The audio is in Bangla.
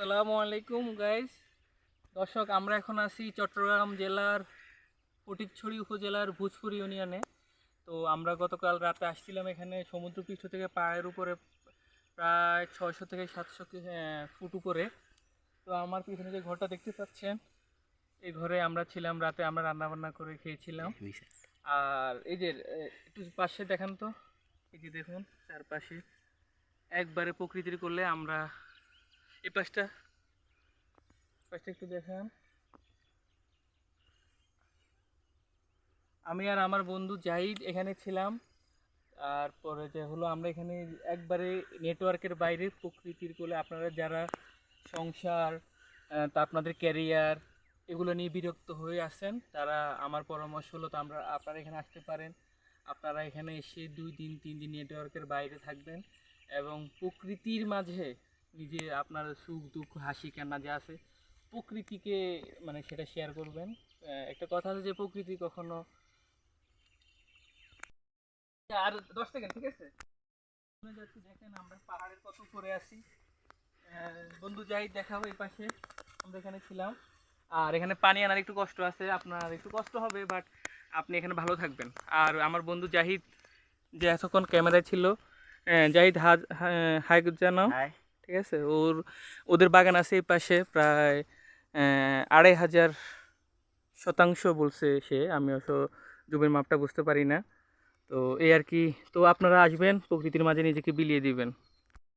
আসসালামু আলাইকুম গাইস দর্শক আমরা এখন আছি চট্টগ্রাম জেলার ফটিকছড়ি উপজেলার ভোজপুর ইউনিয়নে। তো আমরা গতকাল রাতে আসছিলাম এখানে সমুদ্রপৃষ্ঠ থেকে পায়ের উপরে প্রায় ছয়শো থেকে সাতশো ফুট উপরে। তো আমার পিছনে যে ঘরটা দেখতে পাচ্ছেন এই ঘরে আমরা ছিলাম রাতে আমরা রান্না বান্না করে খেয়েছিলাম। আর এই যে একটু পাশে দেখান তো। এই যে দেখুন চারপাশে একবারে প্রকৃতির করলে আমরা এই পাশটা। পাশটা একটু দেখান। আমি আর আমার বন্ধু জাহিদ এখানে ছিলাম। তারপরে যে হলো আমরা এখানে একবারে নেটওয়ার্কের বাইরে প্রকৃতির কোলে। আপনারা যারা সংসার তা আপনাদের ক্যারিয়ার এগুলো নিয়ে বিরক্ত হয়ে আছেন, তারা আমার পরামর্শ হলো তো আমরা, আপনারা এখানে আসতে পারেন। আপনারা এখানে এসে দুই দিন, তিন দিন নেটওয়ার্কের বাইরে থাকবেন। এবং প্রকৃতির মাঝে নিজে আপনার সুখ, দুঃখ, হাসি, কান্না যা আছে, প্রকৃতিকে মানে সেটা শেয়ার করবেন। একটা কথা আছে যে প্রকৃতি কখনো আর দশ সেকেন্ড ঠিক আছে? দেখেন আমরা পাহাড়ের কত উপরে আছি। বন্ধু যাই দেখাবো এই পাশে। আমরা এখানে ছিলাম। আর এখানে পানি আনার একটু কষ্ট আছে। আপনার একটু কষ্ট হবে বাট আপনি এখানে ভালো থাকবেন। আর আমার বন্ধু জাহিদ যে এতক্ষণ ক্যামেরায় ছিল জাহিদ হাজ হাই। জানো ঠিক আছে? ওর, ওদের বাগান আছে এই পাশে প্রায় আড়াই হাজার শতাংশ বলছে সে। আমি অবশ্য জমির মাপটা বুঝতে পারি না। তো এই আর কি। তো আপনারা আসবেন, প্রকৃতির মাঝে নিজেকে বিলিয়ে দিবেন।